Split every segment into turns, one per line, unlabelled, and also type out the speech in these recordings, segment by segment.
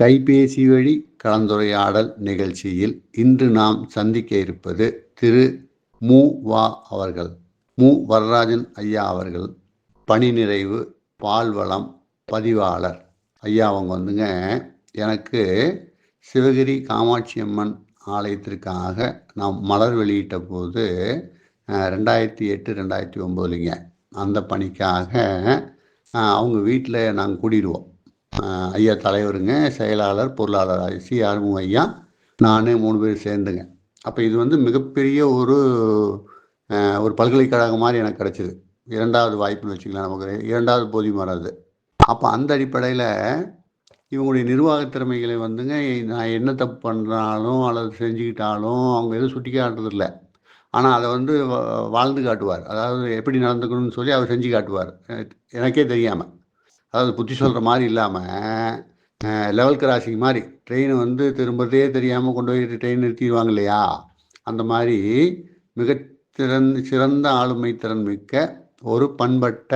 கைபேசி வழி கலந்துரையாடல் நிகழ்ச்சியில் இன்று நாம் சந்திக்க இருப்பது திரு. மு. வா. அவர்கள். மு. வரராஜன் ஐயா அவர்கள். பணி நிறைவு பால்வளம் பதிவாளர். ஐயா அவங்க வந்துங்க. எனக்கு சிவகிரி காமாட்சி அம்மன் ஆலயத்திற்காக நாம் மலர் வெளியிட்ட போது ரெண்டாயிரத்தி எட்டு ரெண்டாயிரத்தி ஒம்போதுலிங்க. அந்த பணிக்காக அவங்க வீட்டில் நாங்கள் கூடிடுவோம் ஐயா தலைவருங்க செயலாளர் பொருளாளர் சி ஆறுமுக ஐயா. நான் மூணு பேர் சேர்ந்துங்க. அப்போ இது வந்து மிகப்பெரிய ஒரு ஒரு பல்கலைக்கழகம் மாதிரி எனக்கு கிடச்சிது. இரண்டாவது வாய்ப்புன்னு வச்சுக்கலாம் நமக்கு. இரண்டாவது போதியம் வராது. அப்போ அந்த அடிப்படையில் இவங்களுடைய நிர்வாக திறமைகளை வந்துங்க நான் என்ன தப்பு பண்ணுறாலும் அல்லது செஞ்சுக்கிட்டாலும் அவங்க எதுவும் சுட்டி காட்டுறதில்ல. ஆனால் அதை வந்து வா- வாழ்ந்து காட்டுவார். அதாவது எப்படி நடந்துக்கணும்னு சொல்லி அவர் செஞ்சு காட்டுவார். எனக்கே தெரியாமல் அதாவது புத்தி சொல்கிற மாதிரி இல்லாமல் லெவல் கிராசிங் மாதிரி ட்ரெயின் வந்து திரும்பதே தெரியாமல் கொண்டு போய் ட்ரெயின் நிறுத்திடுவாங்க இல்லையா? அந்த மாதிரி மிக சிறந்த சிறந்த ஆளுமை திறன் மிக்க ஒரு பண்பட்ட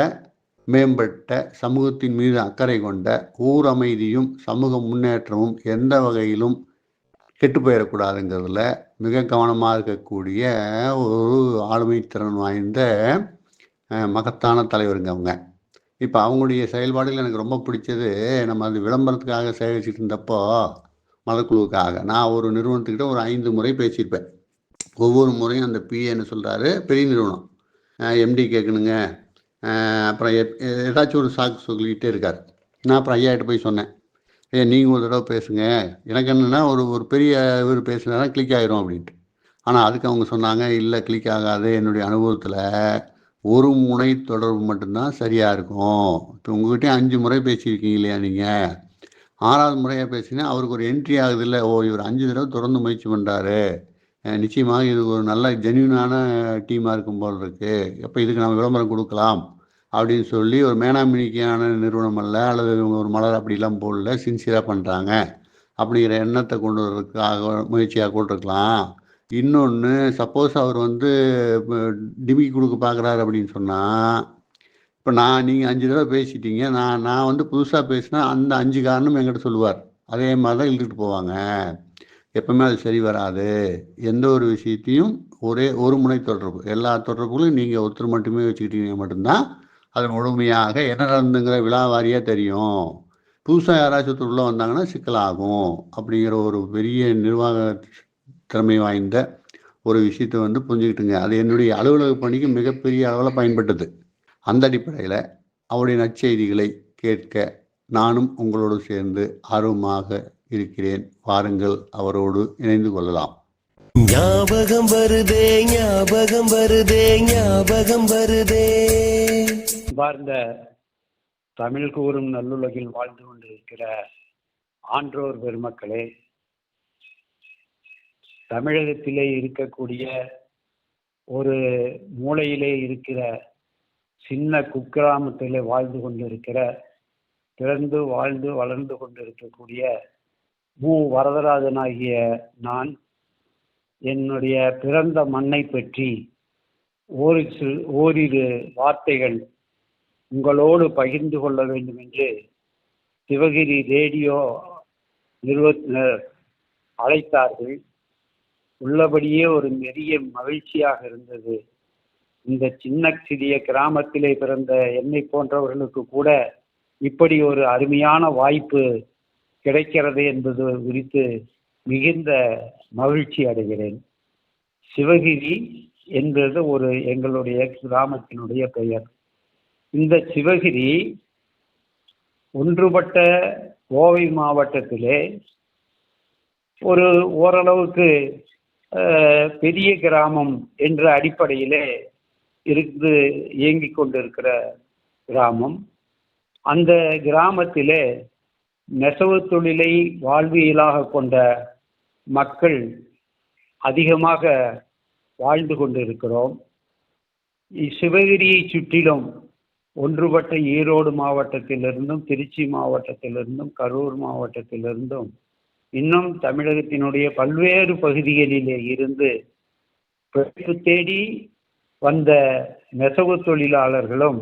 மேம்பட்ட சமூகத்தின் மீது அக்கறை கொண்ட ஊர் அமைதியும் சமூக முன்னேற்றமும் எந்த வகையிலும் கெட்டு போயிடக்கூடாதுங்கிறதுல மிக கவனமாக இருக்கக்கூடிய ஒரு ஆளுமை திறன் வாய்ந்த மகத்தான தலைவருங்க அவங்க. இப்போ அவங்களுடைய செயல்பாடுகள் எனக்கு ரொம்ப பிடிச்சது. நம்ம அது விளம்பரத்துக்காக சேகரிச்சுட்டு இருந்தப்போ மதக்குழுவுக்காக. நான் ஒரு நிறுவனத்துக்கிட்ட ஒரு ஐந்து முறை பேசியிருப்பேன். ஒவ்வொரு முறையும் அந்த பிஏன்னு சொல்கிறாரு பெரிய நிறுவனம். எம்டி கேட்கணுங்க. அப்புறம் எப்- ஏதாச்சும் ஒரு சாக்கு சொல்லிக்கிட்டே இருக்கார். நான் அப்புறம் ஐயாட்ட போய் சொன்னேன். ஏ நீங்கள் ஒரு தடவை பேசுங்க. எனக்கு என்னென்னா ஒரு ஒரு பெரிய இவர் பேசுனா கிளிக் ஆயிரும் அப்படின்ட்டு. ஆனால் அதுக்கு அவங்க சொன்னாங்க இல்லை கிளிக் ஆகாது. என்னுடைய அனுபவத்தில் ஒரு முனை தொடர்பு மட்டும்தான் சரியாக இருக்கும். இப்போ உங்ககிட்டயும் அஞ்சு முறை பேசியிருக்கீங்க இல்லையா நீங்கள் ஆறாவது முறையாக பேசினா அவருக்கு ஒரு என்ட்ரி ஆகுது இல்லை ஓ இவர் அஞ்சு தடவை தொடர்ந்து முயற்சி பண்ணுறாரு நிச்சயமாக இது ஒரு நல்ல ஜென்யூனான டீமாக இருக்கும் போல் இருக்கு. அப்போ இதுக்கு நம்ம விளம்பரம் கொடுக்கலாம் அப்படின்னு சொல்லி ஒரு மேனாமினிக்கான நிறுவனம் அல்ல அல்லது இவங்க ஒரு மலர் அப்படிலாம் போடல சின்சியராக பண்ணுறாங்க அப்படிங்கிற எண்ணத்தை கொண்டு வர்றதுக்காக முயற்சியாக கூட இன்னொன்று சப்போஸ் அவர் வந்து டிமிக்கி கொடுக்க பார்க்குறாரு அப்படின்னு சொன்னால் இப்போ நான் நீங்கள் அஞ்சு தடவை பேசிட்டீங்க. நான் நான் வந்து புதுசாக பேசினா அந்த அஞ்சு காரணம் என்கிட்ட சொல்லுவார். அதே மாதிரி தான் இழுத்துட்டு போவாங்க. எப்பவுமே அது சரி வராது. எந்த ஒரு விஷயத்தையும் ஒரே ஒரு முனை தொடர்பு. எல்லா தொடர்புகளும் நீங்கள் ஒருத்தர் மட்டுமே வச்சுக்கிட்டீங்க மட்டும்தான் அது முழுமையாக என்ன நடந்துங்கிற விழாவாரியாக தெரியும். புதுசாக யாராச்சும் ஒருத்தர் உள்ளே வந்தாங்கன்னா சிக்கலாகும் அப்படிங்கிற ஒரு பெரிய நிர்வாக திறமை வாய்ந்த ஒரு விஷயத்தை வந்து புரிஞ்சுக்கிட்டுங்க. அது என்னுடைய அலுவலக பணிக்கு மிகப்பெரிய அளவில் பயன்பட்டது. அந்த அடிப்படையில் அவருடைய நற்செய்திகளை கேட்க நானும் உங்களோடு சேர்ந்து ஆர்வமாக இருக்கிறேன். வாருங்கள் அவரோடு இணைந்து கொள்ளலாம்.
ஞாபகம் வருதே ஞாபகம் வருதே ஞாபகம் வருதே.
பார்ந்த தமிழ் கூறும் நல்லுலகில் வாழ்ந்து கொண்டிருக்கிற ஆன்றோர் பெருமக்களே தமிழகத்திலே இருக்கக்கூடிய ஒரு மூலையிலே இருக்கிற சின்ன குக்கிராமத்திலே வாழ்ந்து கொண்டிருக்கிற பிறந்து வாழ்ந்து வளர்ந்து கொண்டிருக்கக்கூடிய மு. வரதராஜனாகிய நான் என்னுடைய பிறந்த மண்ணை பற்றி ஓரிரு ஓரிரு வார்த்தைகள் உங்களோடு பகிர்ந்து கொள்ள வேண்டும் என்று சிவகிரி ரேடியோ நிறுவனர் அழைத்தார்கள். உள்ளபடியே ஒரு பெரிய மகிழ்ச்சியாக இருந்தது. இந்த சின்ன சிறிய கிராமத்திலே பிறந்த என்னை போன்றவர்களுக்கு கூட இப்படி ஒரு அருமையான வாய்ப்பு கிடைக்கிறது என்பது குறித்து மிகுந்த மகிழ்ச்சி அடைகிறேன். சிவகிரி என்பது ஒரு எங்களுடைய கிராமத்தினுடைய பெயர். இந்த சிவகிரி ஒன்றுபட்ட கோவை மாவட்டத்திலே ஒரு ஓரளவுக்கு பெரிய கிராமம் என்ற அடிப்படையிலே இருந்து இயங்கிக் கொண்டிருக்கிற கிராமம். அந்த கிராமத்திலே நெசவு தொழிலை வாழ்வியலாக கொண்ட மக்கள் அதிகமாக வாழ்ந்து கொண்டிருக்கிறோம். சிவகிரியை சுற்றிலும் ஒன்றுபட்ட ஈரோடு மாவட்டத்திலிருந்தும் திருச்சி மாவட்டத்திலிருந்தும் கரூர் மாவட்டத்திலிருந்தும் இன்னும் தமிழகத்தினுடைய பல்வேறு பகுதிகளிலே இருந்து பிழைப்பு தேடி வந்த நெசவு தொழிலாளர்களும்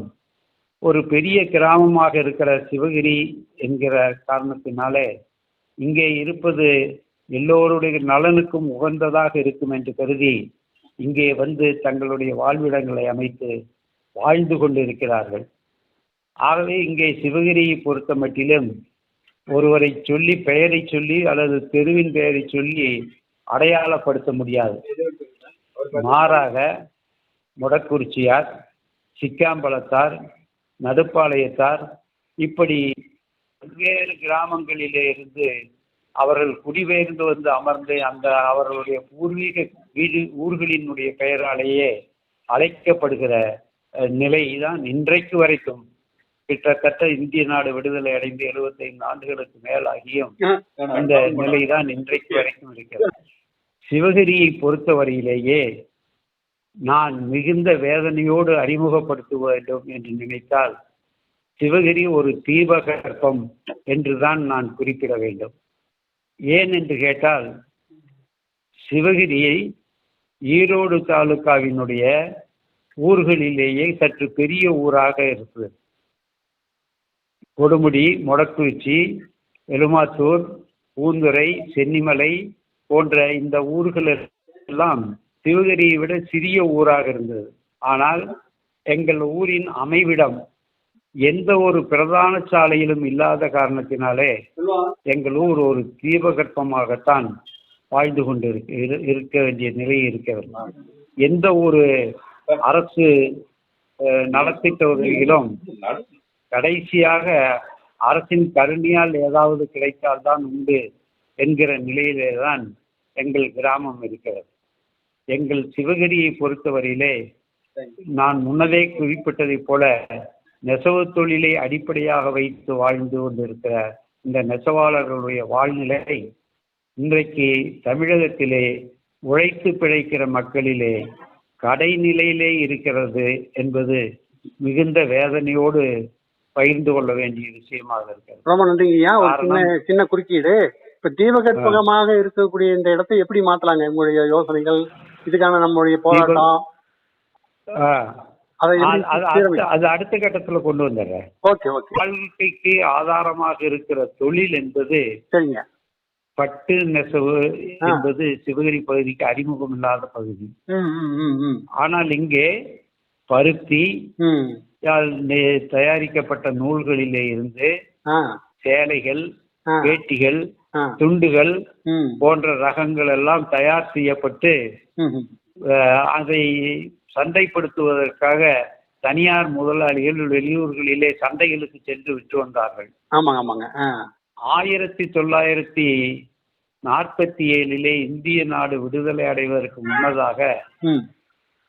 ஒரு பெரிய கிராமமாக இருக்கிற சிவகிரி என்கிற காரணத்தினாலே இங்கே இருப்பது எல்லோருடைய நலனுக்கும் உகந்ததாக இருக்கும் என்று கருதி இங்கே வந்து தங்களுடைய வாழ்விடங்களை அமைத்து வாழ்ந்து கொண்டிருக்கிறார்கள். ஆகவே இங்கே சிவகிரியை பொறுத்த மட்டிலும் ஒருவரை சொல்லி பெயரை சொல்லி அல்லது தெருவின் பெயரை சொல்லி அடையாளப்படுத்த முடியாது. மாறாக முடக்குறிச்சியார் சிக்காம்பலத்தார் நடுப்பாளையத்தார் இப்படி பல்வேறு கிராமங்களிலே இருந்து அவர்கள் குடிபெயர்ந்து வந்து அமர்ந்து அந்த அவர்களுடைய பூர்வீக வீடு ஊர்களினுடைய பெயராலேயே அழைக்கப்படுகிற நிலை நிலைதான் இன்றைக்கு வரைக்கும். கிட்டத்தட்ட இந்திய நாடு விடுதலை அடைந்து 75 ஆண்டுகளுக்கு மேலாகியும் இந்த நிலைதான் இன்றைக்கு வரைக்கும் இருக்கிறது. சிவகிரியை பொறுத்தவரையிலேயே நான் மிகுந்த வேதனையோடு அறிமுகப்படுத்த வேண்டும் என்று நினைத்தால் சிவகிரி ஒரு தீபகற்பம் என்றுதான் நான் குறிப்பிட வேண்டும். ஏன் என்று கேட்டால் சிவகிரியை ஈரோடு தாலுகாவினுடைய ஊர்களிலேயே சற்று பெரிய ஊராக இருக்குது கொடுமுடி மொடக்குறிச்சி எலுமாத்தூர் பூந்துரை சென்னிமலை போன்ற இந்த ஊர்கள் எல்லாம் சிவகிரியை விட சிறிய ஊராக இருந்தது. ஆனால் எங்கள் ஊரின் அமைவிடம் எந்த ஒரு பிரதான சாலையிலும் இல்லாத காரணத்தினாலே எங்கள் ஊர் ஒரு தீபகற்பமாகத்தான் வாழ்ந்து கொண்டு இருக்க இரு- இருக்க வேண்டிய நிலை இருக்கிறது. எந்த ஒரு அரசு நலத்திட்ட உதவிகளும் கடைசியாக அரசின் கருணையால் ஏதாவது கிடைத்தால்தான் உண்டு என்கிற நிலையிலே தான் எங்கள் கிராமம் இருக்கிறது. எங்கள் சிவகிரியை பொறுத்தவரையிலே நான் முன்னதே குறிப்பிட்டதைப் போல நெசவு தொழிலை அடிப்படையாக வைத்து வாழ்ந்து கொண்டிருக்கிற இந்த நெசவாளர்களுடைய வாழ்நிலை இன்றைக்கு தமிழகத்திலே உழைத்து பிழைக்கிற மக்களிலே கடைநிலையிலே இருக்கிறது என்பது மிகுந்த வேதனையோடு பகிர்ந்து கொள்ள வேண்டிய விஷயமாக இருக்கிறது.
ரொம்ப நன்றிங்கய்யா ஒரு சின்ன? சின்ன குறுக்கீடு. இப்ப தீபகற்பகமாக இருக்கக்கூடிய இந்த இடத்தை எப்படி மாத்தலாங்க உங்களுடைய யோசனைகள்? இதுக்கான நம்மளுடைய போராட்டம். அதை
அடுத்த- கட்டத்துல கொண்டு வந்துடுறேன்.
Okay okay.
வாழ்க்கைக்கு ஆதாரமாக இருக்கிற தொழில் என்பது
சரிங்க.
பட்டு நெசவு. என்பது சிவகிரி பகுதிக்கு அறிமுகம் இல்லாத பகுதி ஆனால் இங்கே பருத்தி தயாரிக்கப்பட்ட நூல்களிலே இருந்து சேலைகள் வேட்டிகள் துண்டுகள் போன்ற ரகங்கள் எல்லாம் தயார் செய்யப்பட்டு அதை சந்தைப்படுத்துவதற்காக தனியார் முதலாளிகள் வெளியூர்களிலே சந்தைகளுக்கு சென்று விற்று வந்தார்கள்.
ஆமாங்க ஆமாங்க.
ஆயிரத்தி தொள்ளாயிரத்தி நாற்பத்தி ஏழிலே இந்திய நாடு விடுதலை அடைவதற்கு முன்னதாக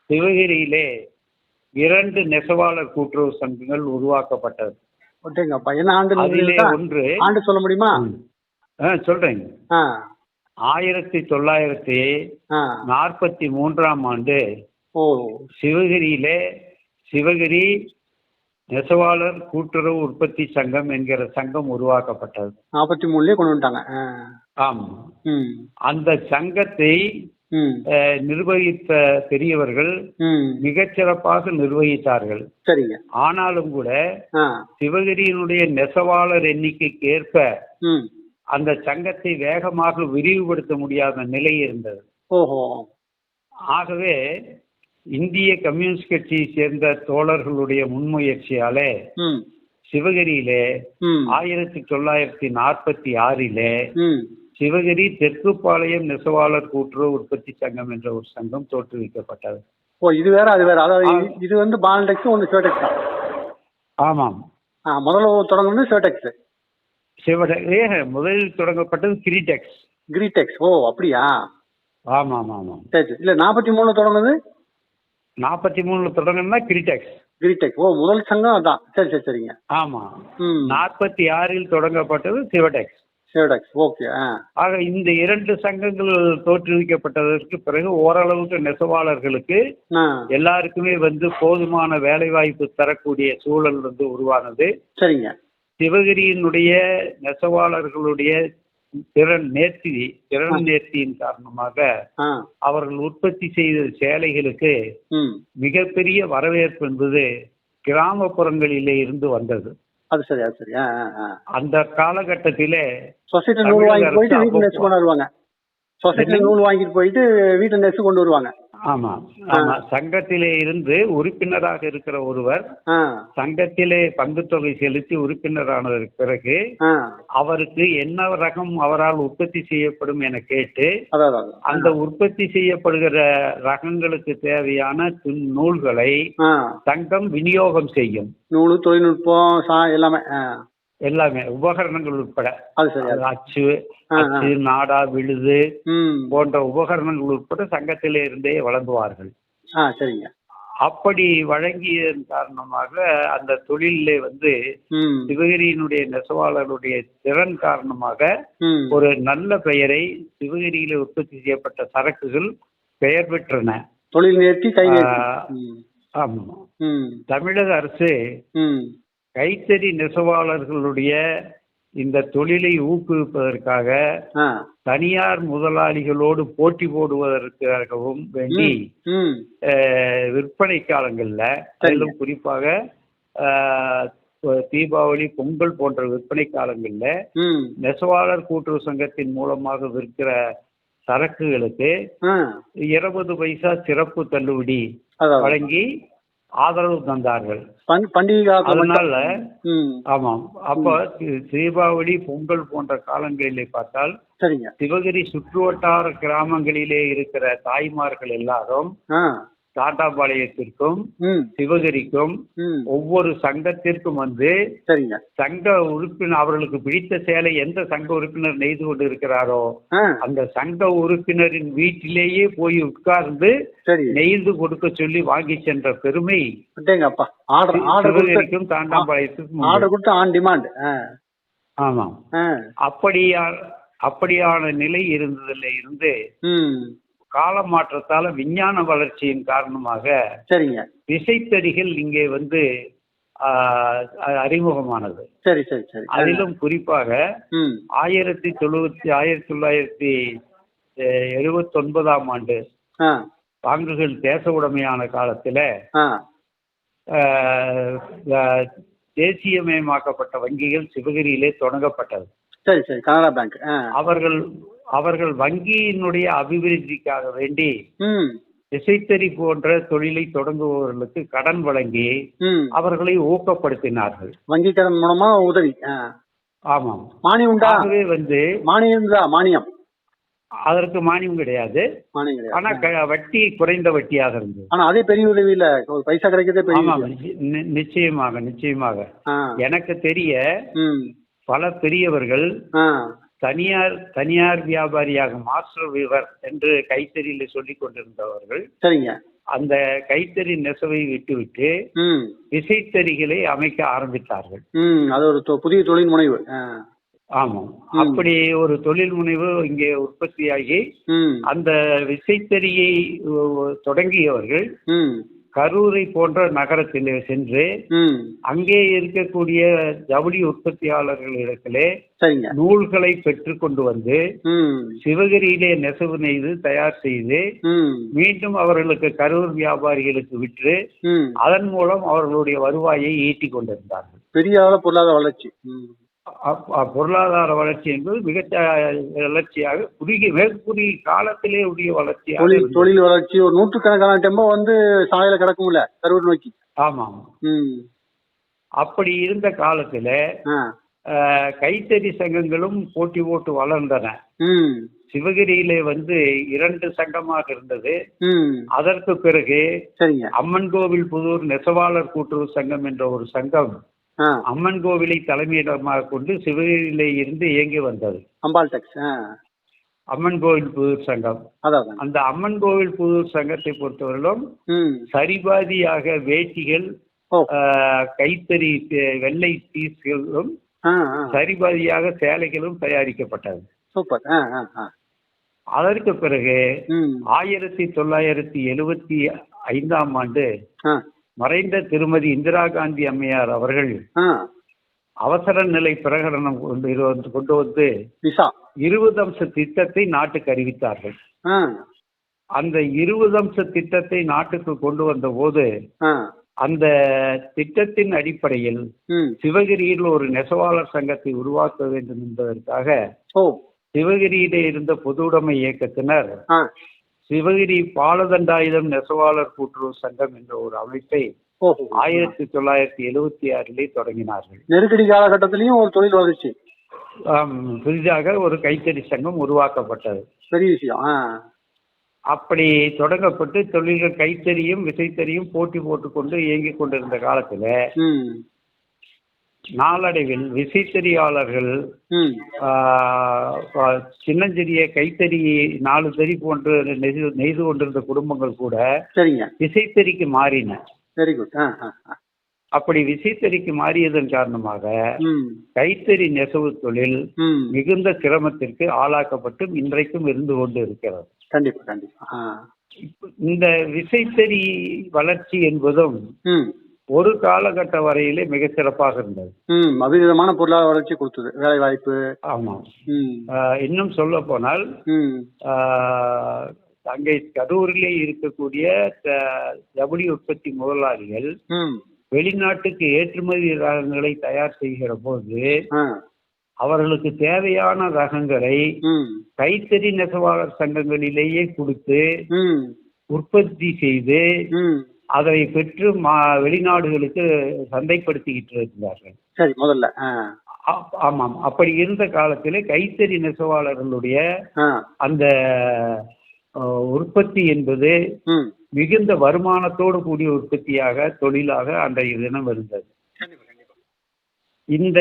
சிவகிரியிலே இரண்டு நெசவாளர் கூட்டுறவு சங்கங்கள் உருவாக்கப்பட்டது.
ஓகேங்கப்பா. என்ன ஆண்டு
அதிலே
நீங்க
ஒன்று
ஆண்டு சொல்ல முடியுமா?
ஆ, சொல்றேங்க. ஆயிரத்தி தொள்ளாயிரத்தி நாற்பத்தி மூன்றாம் ஆண்டு சிவகிரியிலே சிவகிரி நெசவாளர் கூட்டுறவு உற்பத்தி சங்கம் என்கிற சங்கம் உருவாக்கப்பட்டது.
நாற்பத்தி மூணுலயே கொண்டு வந்துட்டாங்க.
ஆம். அந்த சங்கத்தை நிர்வகித்த பெரியவர்கள் மிகச்சிறப்பாக நிர்வகித்தார்கள்.
சரிங்க.
ஆனாலும் கூட சிவகிரியினுடைய நெசவாளர் எண்ணிக்கைக்கு ஏற்ப அந்த சங்கத்தை வேகமாக விரிவுபடுத்த முடியாத நிலை இருந்தது.
ஓஹோ.
ஆகவே இந்திய கம்யூனிஸ்ட் கட்சியை சேர்ந்த தோழர்களுடைய முன்முயற்சியாலே சிவகிரியிலே ஆயிரத்தி தொள்ளாயிரத்தி நாற்பத்தி ஆறிலே சிவகிரி தெற்குப்பாளையம் நெசவாளர் கூட்டுறவு உற்பத்தி சங்கம் என்ற ஒரு சங்கம் தோற்றுவிக்கப்பட்டது.
ஓ இது வேற அது வேற. அதாவது இது- வந்து பால்டெக்ஸ் ஒன்று ஷர்டெக்ஸ் தான்.
ஆமாம்.
ஆ முதல்ல தொடங்குனது ஷர்டெக்ஸ்
சிவட ஏ, முதலில் தொடங்கப்பட்டது கிரிடெக்ஸ்.
கிரீடெக்ஸ். ஓ அப்படியா?
ஆமாம் ஆமாம்
சரி சரி. இல்லை நாற்பத்தி மூணுல தொடங்குனது?
நாற்பத்தி மூணுல தொடங்கினா கிரிடெக்ஸ்.
கிரீடெக்ஸ். ஓ முதல் சங்கம் அதான். சரி சரி சரிங்க.
ஆமாம்.
ம்.
நாற்பத்தி ஆறில் தொடங்கப்பட்டது சிவடெக்ஸ்.
ஷர்டெக்ஸ் ஓகே
ஆக இந்த இரண்டு சங்கங்கள் தோற்றுவிக்கப்பட்டதற்கு பிறகு ஓரளவுக்கு நெசவாளர்களுக்கு எல்லாருக்குமே வந்து போதுமான வேலைவாய்ப்பு தரக்கூடிய சூழல் வந்து உருவானது.
சரிங்க.
சிவகிரியினுடைய நெசவாளர்களுடைய திறன் நேர்த்தி திறன் நேர்த்தியின் காரணமாக அவர்கள் உற்பத்தி செய்த சேலைகளுக்கு மிகப்பெரிய வரவேற்பு என்பது கிராமப்புறங்களிலே இருந்து வந்தது.
அது சரி அது சரி.
அந்த காலகட்டத்திலே
சொசைட்டி போயிட்டு வீட்டு
அப்பப்போ-
நெஸ் கொண்டு வருவாங்க. சொசைட்டி
என்ன?
நூல் வாங்கிட்டு போயிட்டு வீட்டு நெஸ் கொண்டு வருவாங்க.
ஆமா ஆமா. சங்கத்திலே இருந்து உறுப்பினராக இருக்கிற ஒருவர் சங்கத்திலே பங்குத்தொகை செலுத்தி உறுப்பினரானதற்கு பிறகு அவருக்கு என்ன ரகம் அவரால் உற்பத்தி செய்யப்படும் என கேட்டு. அந்த உற்பத்தி செய்யப்படுகிற ரகங்களுக்கு தேவையான நூல்களை சங்கம் விநியோகம் செய்யும்.
நூல் தொழில்நுட்பம் சா எல்லாமே
எல்லாமே உபகரணங்கள் உட்பட. அச்சு. அச்சு நாடா விழுது போன்ற உபகரணங்கள் உட்பட சங்கத்திலே இருந்தே வழங்குவார்கள்.
சரிங்க.
அப்படி வழங்கியதன் காரணமாக அந்த தொழிலே வந்து சிவகிரியினுடைய நெசவாளருடைய திறன் காரணமாக ஒரு நல்ல பெயரை சிவகிரியில உற்பத்தி செய்யப்பட்ட சரக்குகள் பெயர் பெற்றன.
தொழில் நேர்த்தி
ஆமா தமிழக அரசு கைத்தறி நெசவாளர்களுடைய இந்த தொழிலை ஊக்குவிப்பதற்காக தனியார் முதலாளிகளோடு போட்டி போடுவதற்காகவும் வேண்டி விற்பனை காலங்கள்ல அதிலும் குறிப்பாக தீபாவளி பொங்கல் போன்ற விற்பனை காலங்கள்ல நெசவாளர் கூட்டுறவு சங்கத்தின் மூலமாக விற்கிற சரக்குகளுக்கு இருபது பைசா சிறப்பு தள்ளுபடி வழங்கி ஆதரவு தந்தார்கள்.
பண்- பண்டிகை
அதனால ஆமாம். அப்ப தீபாவளி பொங்கல் போன்ற காலங்களிலே பார்த்தால்
சரிங்க.
சிவகிரி சுற்றுவட்டார கிராமங்களிலே இருக்கிற தாய்மார்கள் எல்லாரும்
ஆ.
டாட்டாபாளையத்திற்கும் சிவகிரிக்கும் ஒவ்வொரு சங்கத்திற்கும் வந்து
சரிங்க.
சங்க உறுப்பினர் அவர்களுக்கு பிடித்த சேலை எந்த சங்க உறுப்பினர் நெய்து கொண்டு இருக்கிறாரோ அந்த சங்க உறுப்பினரின் வீட்டிலேயே போய் உட்கார்ந்து நெய்து கொடுக்க சொல்லி வாங்கி சென்ற பெருமை சிவகிரிக்கும் தாண்டாம்பாளையத்துக்கும்.
ஆர்டர் கொடுத்து ஆன் டிமாண்ட்.
ஆமாம். அப்படியா அப்படியான நிலை இருந்ததுல இருந்து கால மாற்றத்தால விஞ்ஞான வளர்ச்சியின் காரணமாக
சரிங்க.
விசைத்தறிகள் இங்கே வந்து அறிமுகமானது.
சரி சரி சரி.
அதிலும் குறிப்பாக ஆயிரத்தி தொண்ணூத்தி ஆயிரத்தி தொள்ளாயிரத்தி எழுபத்தி ஒன்பதாம் ஆண்டு பாங்குகள் தேச உடைமையான காலத்துல தேசியமயமாக்கப்பட்ட வங்கிகள் சிவகிரியிலே தொடங்கப்பட்டது.
சரி சரி. கனரா பேங்க்.
அவர்கள் அவர்கள் வங்கியினுடைய அபிவிருத்திக்காக வேண்டி
ம்.
விசைத்தறி போன்ற தொழிலை தொடங்குபவர்களுக்கு கடன் வழங்கி அவர்களை ஊக்கப்படுத்தினார்கள்.
வங்கி கடன் மூலமா உதவி.
ஆமாம்.
மானியம் உண்டா?
வந்து
மானியம் மானியம்.
அதற்கு மானியம் கிடையாது. ஆனா வட்டி குறைந்த வட்டியாக இருந்தது.
ஆனா அதே பெரிய உதவி இல்ல. ஒரு பைசா கிடைக்கிறதே பெரிய
நிச்சயமாக நிச்சயமாக. எனக்கு தெரிய பல பெரியவர்கள்
ஆ.
தனியார் தனியார் வியாபாரியாக மாஸ்டர் வீவர் என்று கைத்தறியில் சொல்லிக் கொண்டிருந்தவர்கள்
சரிங்க.
அந்த கைத்தறி நெசவை விட்டுவிட்டு விசைத்தறிகளை அமைக்க ஆரம்பித்தார்கள்.
அது ஒரு புதிய தொழில் முனைவு.
ஆமாம் அப்படி ஒரு தொழில் முனைவு இங்கே உற்பத்தியாகி அந்த விசைத்தறியை தொடங்கியவர்கள் கரூரை போன்ற நகரத்தில் சென்று அங்கே இருக்கக்கூடிய ஜவுளி உற்பத்தியாளர்களிடத்திலே நூல்களை பெற்றுக் கொண்டு வந்து சிவகிரியிலே நெசவு நெய்து தயார் செய்து மீண்டும் அவர்களுக்கு கரூர் வியாபாரிகளுக்கு விற்று அதன் மூலம் அவர்களுடைய வருவாயை ஈட்டிக் கொண்டிருந்தார்கள்.
பெரிய அளவுல பொருளாதார வளர்ச்சி.
பொருளாதார வளர்ச்சி என்பது மிக வளர்ச்சியாக குறுகிய வெகு குறுகிய காலத்திலே உடைய வளர்ச்சியாக
தொழில். தொழில் வளர்ச்சி ஒரு நூற்றுக்கணக்கான டெம்போ வந்து சாலையில கிடக்கும்ல கரூர் நோக்கி.
ஆமாம்.
ம்.
அப்படி இருந்த காலத்துல கைத்தறி சங்கங்களும் போட்டி போட்டு வளர்ந்தன. சிவகிரியிலே வந்து இரண்டு சங்கமாக இருந்தது. அதற்கு பிறகு
சரிங்க.
அம்மன் கோவில் புதூர் நெசவாளர் கூட்டுறவு சங்கம் என்ற ஒரு சங்கம் அம்மன் கோவிலை தலைமையிடமாக கொண்டு சிவகிரியிலே இருந்து இயங்கி வந்தது.
அம்பாள் டெக்ஸ்
அம்மன் கோவில் புதூர் சங்கம். அந்த அம்மன் கோவில் புதூர் சங்கத்தை பொறுத்தவரையிலும் சரிபாதியாக வேட்டிகள் கைத்தறி வெள்ளை பீஸ்களும் சரிபாதியாக சேலைகளும் தயாரிக்கப்பட்டது.
சூப்பர்
அதற்கு பிறகு ஆயிரத்தி தொள்ளாயிரத்தி எழுவத்தி ஐந்தாம் ஆண்டு மறைந்த திருமதி இந்திரா காந்தி அம்மையார் அவர்கள் அவசர நிலை பிரகடனம் கொண்டு கொண்டு வந்து இருபது அம்ச திட்டத்தை நாட்டுக்கு அறிவித்தார்கள். அந்த இருபது அம்ச திட்டத்தை நாட்டுக்கு கொண்டு வந்த போது அந்த திட்டத்தின் அடிப்படையில் சிவகிரியில் ஒரு நெசவாளர் சங்கத்தை உருவாக்க வேண்டும் என்பதற்காக சிவகிரியிலே இருந்த பொதுவுடைமை இயக்கத்தினர் சிவகிரி பாலதண்டாயுதம் நெசவாளர் கூட்டுறவு சங்கம் என்ற ஒரு அமைப்பை ஆயிரத்தி தொள்ளாயிரத்தி எழுபத்தி ஆறிலே தொடங்கினார்கள்.
நெருக்கடி காலகட்டத்திலயும் ஒரு தொழில் வளர்ச்சி
புதிதாக ஒரு கைத்தறி சங்கம் உருவாக்கப்பட்டது.
பெரிய விஷயம்
அப்படி தொடங்கப்பட்டு தொழில்கள் கைத்தறியும் விசைத்தறியும் போட்டி போட்டுக்கொண்டு இயங்கிக் கொண்டிருந்த காலத்துல நாளடைவில் விசைத்தறியாளர்கள் சின்னஞ்சிறிய கைத்தறி நாலு தறி போன்று நெய்து கொண்டிருந்த குடும்பங்கள் கூட
சரிங்க.
விசைத்தறிக்கு மாறின.
Very good.
அப்படி விசைத்தறிக்கு மாறியதன் காரணமாக கைத்தறி நெசவு தொழில் மிகுந்த சிரமத்திற்கு ஆளாக்கப்பட்டு இன்றைக்கும் இருந்து கொண்டு இருக்கிறது.
கண்டிப்பா கண்டிப்பா.
இந்த விசைத்தறி வளர்ச்சி என்பதும் ஒரு காலகட்ட வரையிலே மிக சிறப்பாக இருந்தது.
ம் அபிவிதமான பொருளாதார வளர்ச்சி கொடுத்தது வேலை வாய்ப்பு
ஆமாம்
ம்.
ஆஹ் இன்னும் சொல்ல போனால் அங்கே கரூரிலே இருக்கக்கூடிய ஜவுளி உற்பத்தி முதலாளிகள்
ம்.
வெளிநாட்டுக்கு ஏற்றுமதி ரகங்களை தயார் செய்கிற போது அவர்களுக்கு தேவையான ரகங்களை
ம்.
கைத்தறி நெசவாளர் சங்கங்களிலேயே கொடுத்து
ம்.
உற்பத்தி செய்து
ம்.
அதை பெற்று மா வெளிநாடுகளுக்கு சந்தைப்படுத்திக்கிட்டு இருந்தார்கள்
சரி முதல்ல
ஆமாம். அப்படி இருந்த காலத்திலே கைத்தறி நெசவாளர்களுடைய அந்த உற்பத்தி என்பது மிகுந்த வருமானத்தோடு கூடிய உற்பத்தியாக தொழிலாக அன்றைய தினம் இருந்தது. இந்த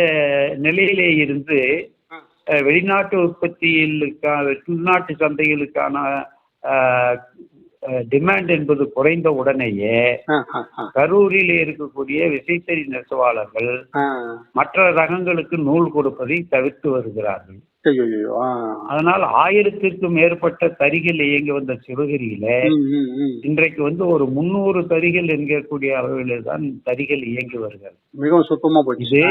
நிலையிலே இருந்து வெளிநாட்டு உற்பத்தியிலுக்கான உள்நாட்டு சந்தைகளுக்கான டிமாண்ட் என்பது குறைந்த உடனேயே கரூரில் இருக்கக்கூடிய விசைத்தறி நெசவாளர்கள் மற்ற ரகங்களுக்கு நூல் கொடுப்பதை தவிர்த்து வருகிறார்கள். அதனால் ஆயிரத்திற்கும் மேற்பட்ட தறிகள் இயங்கி வந்த சிவகிரியில இன்றைக்கு வந்து ஒரு முன்னூறு தறிகள் என்கக்கூடிய அளவில் தான் தறிகள் இயங்கி வருகிறது.
மிகவும் சுத்தமா போச்சு.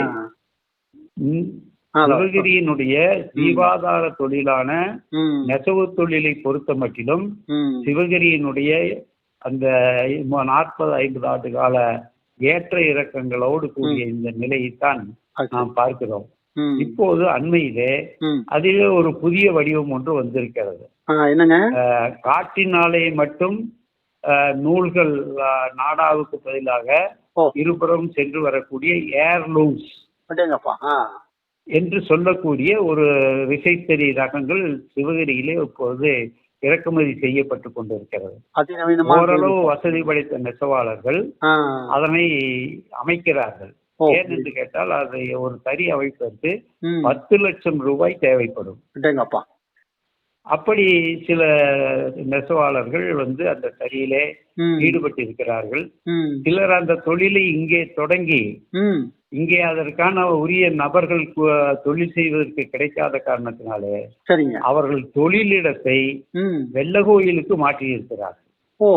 சிவகிரியினுடைய ஜீவாதார தொழிலான நெசவு தொழிலை பொறுத்த மட்டிலும் சிவகிரியினுடைய அந்த நாற்பது ஐம்பது ஆண்டு கால ஏற்ற இறக்கங்களோடு கூடிய இந்த நிலையைத்தான். நாம் பார்க்கிறோம். இப்போது அண்மையிலே அதிலே ஒரு புதிய வடிவம் ஒன்று வந்திருக்கிறது.
என்னங்க?
காற்றினாலே மட்டும் நூல்கள் நாடாவுக்கு பதிலாக இருபுறம் சென்று வரக்கூடிய ஏர்லூம்ஸ் என்று சொல்லக்கூடிய ஒரு விசைத்தறி ரகங்கள் சிவகிரியிலே இப்போது இறக்குமதி செய்யப்பட்டு கொண்டிருக்கிறது. ஓரளவு வசதி படைத்த நெசவாளர்கள் அதனை அமைக்கிறார்கள். ஏன் என்று கேட்டால் அதை ஒரு தறி அமைப்பதற்கு பத்து லட்சம் ரூபாய் தேவைப்படும். அப்படி சில நெசவாளர்கள் வந்து அந்த தறியிலே ஈடுபட்டு இருக்கிறார்கள் சிலர் அந்த தொழிலை இங்கே தொடங்கி இங்கே அதற்கான உரிய நபர்கள் தொழில் செய்வதற்கு கிடைக்காத காரணத்தினாலே
சரிங்க.
அவர்கள் தொழிலிடத்தை வெள்ளகோயிலுக்கு மாற்றியிருக்கிறார்கள்.
ஓ.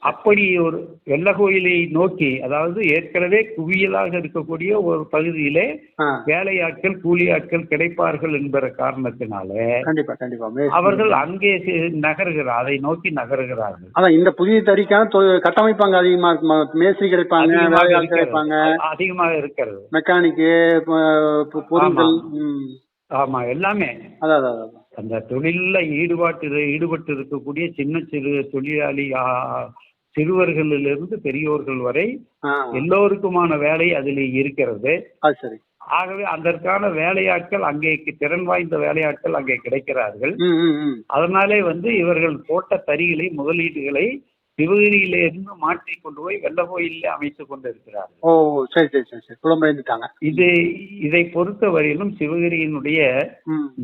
அப்படி ஒரு வெள்ளகோயிலை நோக்கி அதாவது ஏற்கனவே குவியலாக இருக்கக்கூடிய ஒரு பகுதியிலே வேலையாட்கள் கூலி ஆட்கள் கிடைப்பார்கள் என்கிற காரணத்தினாலே
கண்டிப்பா கண்டிப்பா.
அவர்கள் அங்கே நகர்கிறார் அதை நோக்கி நகர்கிறார்கள்.
அதான் இந்த புதிய தறிக்கான தொ- கட்டமைப்பு அங்க அதிகமா மேஸ்திரி கிடைப்பாங்க
இருக்கிறது.
கிடைப்பாங்க.
அதிகமாக இருக்கிறது.
மெக்கானிக்கு பொருட்கள்
ஆமா. எல்லாமே.
அதான் அதான்.
அந்த தொழில்ல ஈடுபாட்டு ஈடுபட்டு இருக்கக்கூடிய சின்ன சிறு தொழிலாளி சிறுவர்களிலிருந்து பெரியோர்கள் வரை எல்லோருக்குமான வேலை அதில் இருக்கிறது. ஆகவே அதற்கான வேலையாட்கள் அங்கே திறன் வாய்ந்த வேலையாட்கள் அங்கே கிடைக்கிறார்கள். அதனாலே வந்து இவர்கள் போட்ட தறிகளை முதலீடுகளை சிவகிரியில இருந்து மாற்றி கொண்டு போய் வெள்ளகோயிலே அமைத்துக் கொண்டு இருக்கிறார்கள்
ஓ சரி சரி சரி சரி. புலம்பெயர்ந்துட்டாங்க
இது இதை பொறுத்த வரையிலும் சிவகிரியினுடைய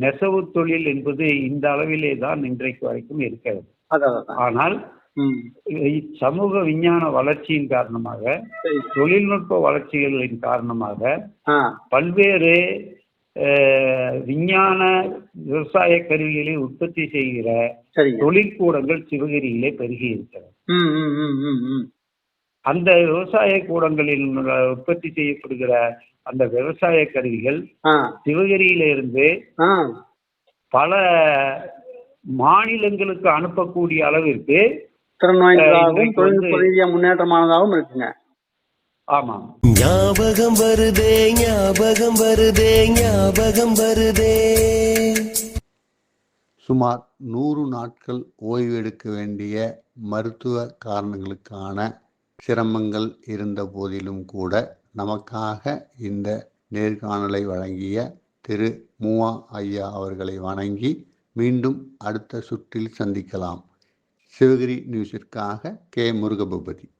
நெசவு தொழில் என்பது இந்த அளவிலே தான் இன்றைக்கு வரைக்கும் இருக்கிறது. ஆனால் சமூக விஞ்ஞான வளர்ச்சியின் காரணமாக தொழில்நுட்ப வளர்ச்சிகளின் காரணமாக பல்வேறு விஞ்ஞான விவசாய கருவிகளை உற்பத்தி செய்கிற தொழிற்கூடங்கள் சிவகிரியிலே பெருகி இருக்கிறது. அந்த விவசாய கூடங்களில் உற்பத்தி செய்யப்படுகிற அந்த விவசாய கருவிகள் சிவகிரியில இருந்து பல மாநிலங்களுக்கு அனுப்பக்கூடிய அளவிற்கு
முன்னேற்றமானதாகவும் இருக்குங்க.
ஆமாம்
ஞாபகம் வருதே ஞாபகம் வருதே ஞாபகம் வருதே.
சுமார் நூறு நாட்கள் ஓய்வு எடுக்க வேண்டிய மருத்துவ காரணங்களுக்கான சிரமங்கள் இருந்த போதிலும் கூட நமக்காக இந்த நேர்காணலை வழங்கிய திரு மூவா ஐயா அவர்களை வணங்கி மீண்டும் அடுத்த சுற்றில் சந்திக்கலாம். சிவகிரி நியூஸிற்காக கே. முருகபூபதி.